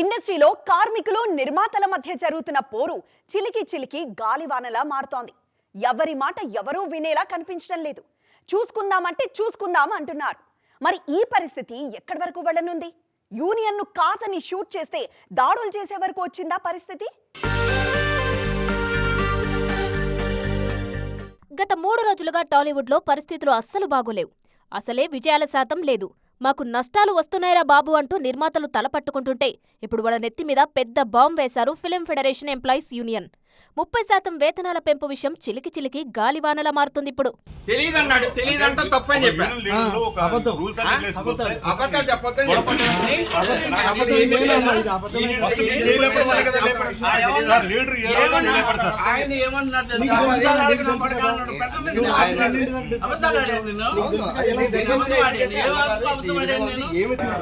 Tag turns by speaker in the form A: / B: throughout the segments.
A: ఇండస్ట్రీలో కార్మికులు నిర్మాతల మధ్య జరుగుతున్న పోరు చిలికి చిలికి గాలివానలా మారుతోంది. ఎవరి మాట ఎవరూ వినేలా కనిపించడం లేదు. చూసుకుందామంటే చూసుకుందాం అంటున్నారు. మరి ఈ పరిస్థితి ఎక్కడి వరకు వెళ్ళనుంది? యూనియన్ను కాతని షూట్ చేస్తే దాడులు చేసే వరకు వచ్చిందా పరిస్థితి?
B: గత మూడు రోజులుగా టాలీవుడ్లో పరిస్థితులు అస్సలు బాగోలేవు. అసలే విజయాల శాతం లేదు. మాకు నష్టాలు వస్తున్నాయిరా బాబు అంటూ నిర్మాతలు తలపట్టుకుంటుంటే ఇప్పుడు వాళ్ళ నెత్తి మీద పెద్ద బాంబ్ వేశారు ఫిలిం ఫెడరేషన్ ఎంప్లాయీస్ యూనియన్. ముప్పై శాతం వేతనాల పెంపు విషయం చిలికి చిలికి గాలివానలా మారుతుంది ఇప్పుడు.
C: తెలియదు అన్నాడు తెలియదు అంటే తప్పని చెప్పా
D: లీడర్లు ఒక
E: అబద్ధం.
D: రూల్స్ అండ్ రెగ్యులేషన్స్ వస్తాయి.
C: అబద్ధాలు చెప్పొద్దని చెప్పండి నాకు అసలు
E: అబద్ధం
C: ఏమీ
E: లేదు
C: తెలియదు.
E: అమ్మా, ఇది అబద్ధమే.
D: ఫస్ట్ మీరు చేయలేకపోతే మళ్ళీ కదా లేపండి. సార్, లీడర్ ఏ రోజు
C: ఏమన్నా?
D: లేపండి సార్.
F: ఆయన ఏమన్నాడు తెలుసా?
E: నీకు
F: అబద్ధాలు
E: తెలుసా?
F: ఆడిన
E: నీకు
F: పడక
E: తెలుసా?
F: అన్నాడు. పెట్టండి
E: నువ్వు
F: నేను
E: ఆడిన
F: ఆడిన
E: అన్నింటినీ తెలుసా?
F: అబద్ధాలు ఆడాను నేను.
E: నీకు తెలుసా?
F: నేను
E: ఎలా
F: అబద్ధం ఆడాను. ఏ వాస్తు అబద్ధం ఆడాను నేను?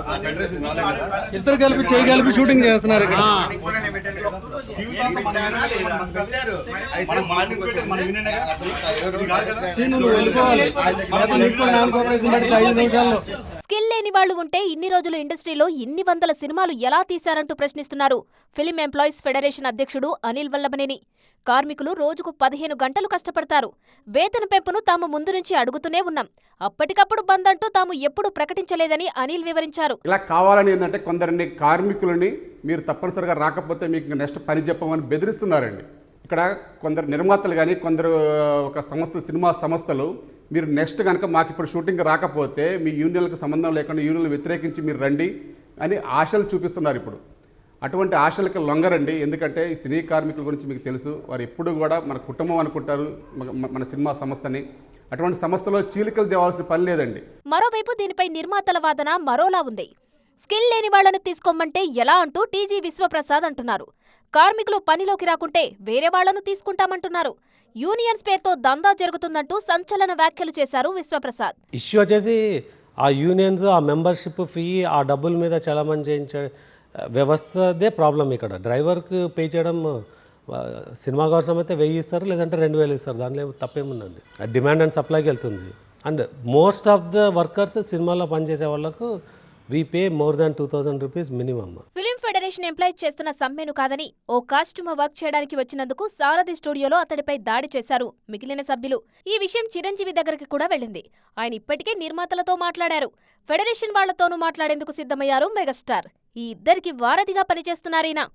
D: ఆ ఫెడరేషన్ రాలేదు కదా.
E: ఇద్దరు కలిపి చేయి కలిపి షూటింగ్ చేస్తున్నారు ఇక్కడ
D: మార్నింగ్
B: స్కిల్ లేని వాళ్ళు ఉంటే ఇన్ని రోజులు ఇండస్ట్రీలో ఇన్ని వందల సినిమాలు ఎలా తీశారంటూ ప్రశ్నిస్తున్నారు. ఫిలిం ఎంప్లాయీస్ ఫెడరేషన్ అధ్యక్షుడు అనిల్ వల్లభనేని. కార్మికులు రోజుకు పదిహేను గంటలు కష్టపడతారు. వేతన పెంపును తాము ముందు నుంచి అడుగుతూనే ఉన్నాం. అప్పటికప్పుడు బంద్ అంటూ తాము ఎప్పుడు ప్రకటించలేదని అనిల్ వివరించారు.
G: ఇలా కావాలని ఏంటంటే కొందరిని కార్మికులని మీరు తప్పనిసరిగా రాకపోతే మీకు నెక్స్ట్ పని చెప్పమని బెదిరిస్తున్నారండి. ఇక్కడ కొందరు నిర్మాతలు కానీ కొందరు ఒక సంస్థ సినిమా సంస్థలు మీరు నెక్స్ట్ కనుక మాకు ఇప్పుడు షూటింగ్ రాకపోతే మీ యూనియన్లకు సంబంధం లేకుండా యూనియన్లు వ్యతిరేకించి మీరు రండి అని ఆశలు చూపిస్తున్నారు ఇప్పుడు. అటువంటి ఆశలకు లొంగరండి. ఎందుకంటే ఈ సినీ కార్మికుల గురించి మీకు తెలుసు. వారు ఎప్పుడు కూడా మన కుటుంబం అనుకుంటారు మన- మన సినిమా సంస్థని. అటువంటి సంస్థలో చీలికలు తేవాల్సిన పని లేదండి.
B: మరోవైపు దీనిపై నిర్మాతల వాదన మరోలా ఉంది. స్కిల్ లేని వాళ్ళను తీసుకోమంటే ఎలా అంటూ టీజీ విశ్వప్రసాద్ అంటున్నారు. కార్మికులు పనిలోకి రాకుంటే వేరే వాళ్ళను తీసుకుంటామంటున్నారు. యూనియన్స్ పేరుతో దందా జరుగుతుందంటూ సంచలన వ్యాఖ్యలు చేశారు విశ్వప్రసాద్.
H: ఇష్యూ వచ్చేసి ఆ యూనియన్స్ ఆ మెంబర్షిప్ ఫీ ఆ డబ్బుల మీద చలామణి చేయించే వ్యవస్థదే ప్రాబ్లం ఇక్కడ. డ్రైవర్కి పే చేయడం సినిమా కోసం అయితే వెయ్యి ఇస్తారు లేదంటే రెండు వేలు ఇస్తారు. దానిలో తప్పేముందండి? డిమాండ్ అండ్ సప్లైకి వెళ్తుంది. And most of the workers సినిమాలో పనిచేసే వాళ్ళకు we pay more than two thousand rupees minimum
B: federation employ చేస్తున్న సమ్మెను కాదని ఓ కాస్ట్యూమ్ వర్క్ చేయడానికి వచ్చినందుకు సారథి స్టూడియోలో అతడిపై దాడి చేశారు మిగిలిన సభ్యులు. ఈ విషయం చిరంజీవి దగ్గరికి కూడా వెళ్ళింది. ఆయన ఇప్పటికే నిర్మాతలతో మాట్లాడారు. ఫెడరేషన్ వాళ్ళతోనూ మాట్లాడేందుకు సిద్ధమయ్యారు మెగాస్టార్. ఈ ఇద్దరికి వారధిగా పనిచేస్తున్నారీనా